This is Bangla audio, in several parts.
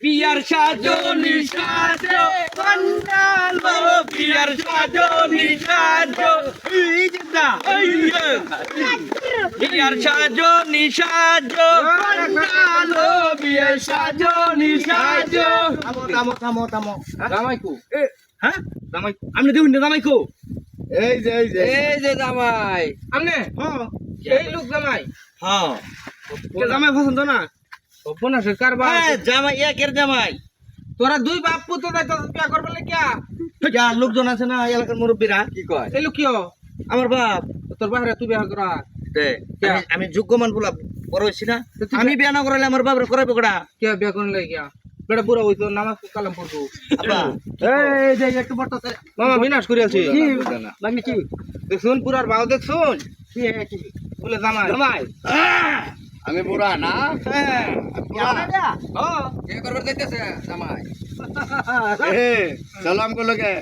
বিয়ার সাজনি সাজো কন্যালো বিয়ার সাজনি সাজো এই জিন্দা এই বিয়ার সাজনি সাজো কন্যালো বিয়ার সাজনি সাজো থামো থামো থামো জামাই কো হ্যাঁ? জামাই দেখুন জামাই কো এই যে এই যে। এই যে জামাই। আপনি হ্যাঁ এই লোক জামাই। হ্যাঁ। কে জামাই পছন্দ না? কারবার হ্যাঁ, জামাই একের জামাই। তোরা দুই বাপ বিয়া করবে কিয়া যা লোকজন আছে না এলাকার মুরব্বীরা কি কয়? এই লোক আমার বাপ তোর বাহিরে তুই বিয়া করা। তে, আমি- যোগ্য মান বলা বড় হয়েছি না। আমি বিয়া না করাইলে আমার বাবার করাইবে কটা কিয়া বিয়া করলে কিয়া বেটা বুড়া হইতো নামাজ কালাম পড়ব আব্বা। এই যে একটু বড় মামা বিনাশ করে আছি লাগনি কি? দেখুন পুরার ভাও দেখুন কি কি? বলে জামাই। জামাই। আমি বুড়া না? হ্যাঁ কে করবে যাইতেছে জামাই। এ সালাম করল কে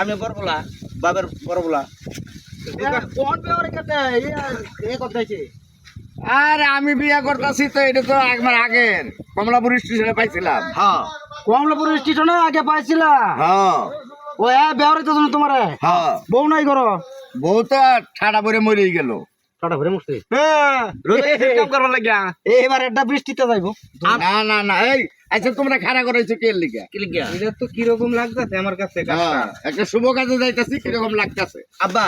আমি বড় বলা বাবার বড় বলা কোন এ কথাইছে আরে আমি বিয়া করতেছি তো এটা তো একবার আগের। কমলাপুর স্টেশনে পাইছিলাম। হ্যাঁ কমলাপুর স্টেশনে আগে পাইছিলা হ্যাঁ ও এ বেওরে তো তোমারে? হ্যাঁ বউ নাই করো বউ তো ঠাডা পরে মরে গেল। টাটা ভরে মুছতে হ্যাঁ। কাম করবার লাগিয়া। এবার একটা বৃষ্টিতে যাইবো। না না না এই আচ্ছা তোমরা খাড়া করাইছো কে লিগা। কি লিখিয়া এটা তো কীরকম লাগতেছে আমার কাছে হ্যাঁ একটা শুভ কাজে যাইতাছি কীরকম লাগতাছে? আব্বা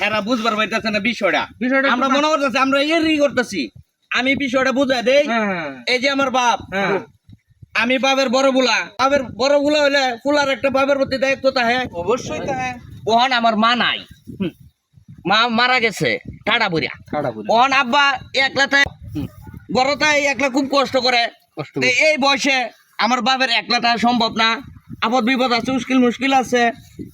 হেরা বুঝবার পাইতেছে না বিষয়টা। বিষয়টা আমরা মনে করতেছি আমরা এরি করতেছি। আমি বিষয়টা বুঝাই দেই। হ্যাঁ এই যে আমার বাপ হ্যাঁ। আমি বাবের বড় বুলা। বাবের বড় বুলা হইলে ফুলার একটা বাবের প্রতি দায়িত্ব থাকে অবশ্যই তো হ্যাঁ ওহন আমার মা নাই। মা মারা গেছে। টাটা বুড়িয়া। ওহন আব্বা একলাতে বড়তাই একলা খুব কষ্ট করে। এই বয়সে আমার বাপের একলাটা সম্ভব না। আপদ বিপদ আছে মুশকিল মুশকিল আছে।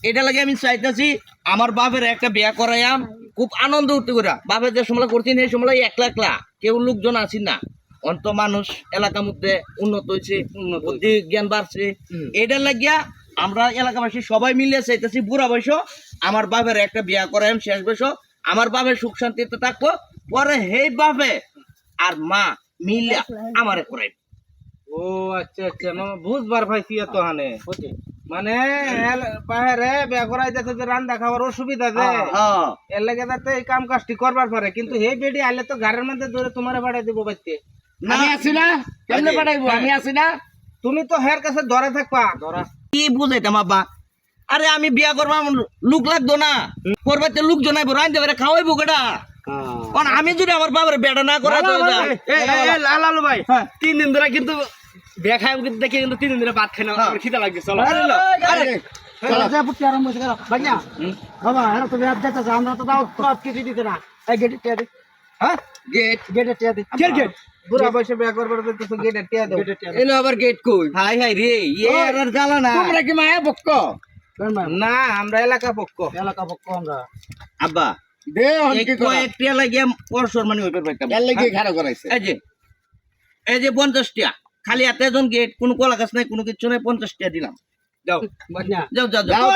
এটা লাগে আমি চাইতেছি আমার বাপের একটা বিয়া করাইয়াম খুব আনন্দ উঠতে করে বাপের যে সময় করছি সেই সময় একলা একলা। কেউ লোকজন আছি না। অন্ত মানুষ এলাকার মধ্যে উন্নত হয়েছে বুদ্ধি জ্ঞান বাড়ছে। এটা লাগিয়া আমরা এলাকাবাসী সবাই মিলে চাইতেছি বুড়া বয়স আমার বাপের একটা বিয়া করাইম শেষ বয়স আমার বাপের সুখ শান্তিতে থাকব পরে হেই বাপে আর মা মিলে আমারে করাইব ও আচ্ছা আচ্ছা মামা বুঝবার পাইছি এত হানে। মানে বিয়া করাই যাচ্ছে যে রান্না খাওয়ার অসুবিধা যে। হ্যাঁ এর লাগে যাতে এই কাম কাজটি করবার পারে কিন্তু হে বেডি আইলে তো ঘরের মধ্যে ধরে তোমারে বাড়াই দিব বাইতে। আমি আছি না? কেমনে পাঠাইবো? আমি আছি না? তুমি তো হের কাছে ধরে থাকবা। ধরা কি বুঝাইতাম আব্বা? আরে আমি বিয়া করব লুক লাগতো না। করবাতে লোক জনাইবো রাঁধতে পারে খাওয়াইবো কেটা কারণ আমি যদি আমার বাবার বেড়া না করা তো লালালু ভাই হ্যাঁ। তিন দিন ধরে কিন্তু দেখায় কিন্তু দেখে কিন্তু তিন দিন ধরে ভাত খাই না আমার খিদা লাগছে চলো। তো আমরা তো দাও কিছু দিতে না। গেটে টিয়া দে হ্যাঁ? গেট গেটে টিয়া দে গেট, গেট। বুড়া বয়সে বিয়া করবার তো তো গেটে টিয়া দে এলো আবার গেট কই? হাই হাই রে ইয়ে আর জ্বালা না। তোমরা কি মায়া বক্ক না আমরা এলাকা পক্ষ। এলাকা পক্ষ আমরা। আব্বা দে এই কয়েকটা লাগিয়ে পরশর মানে হইবার পাইতাম এর লাগি খাড়া করাইছে এই যে এই যে খালি জন গেট কোনো কলা গাছ নাই কোনো কিছু নাই পঞ্চাশটা দিলাম। যাও। যাও যাও যাও।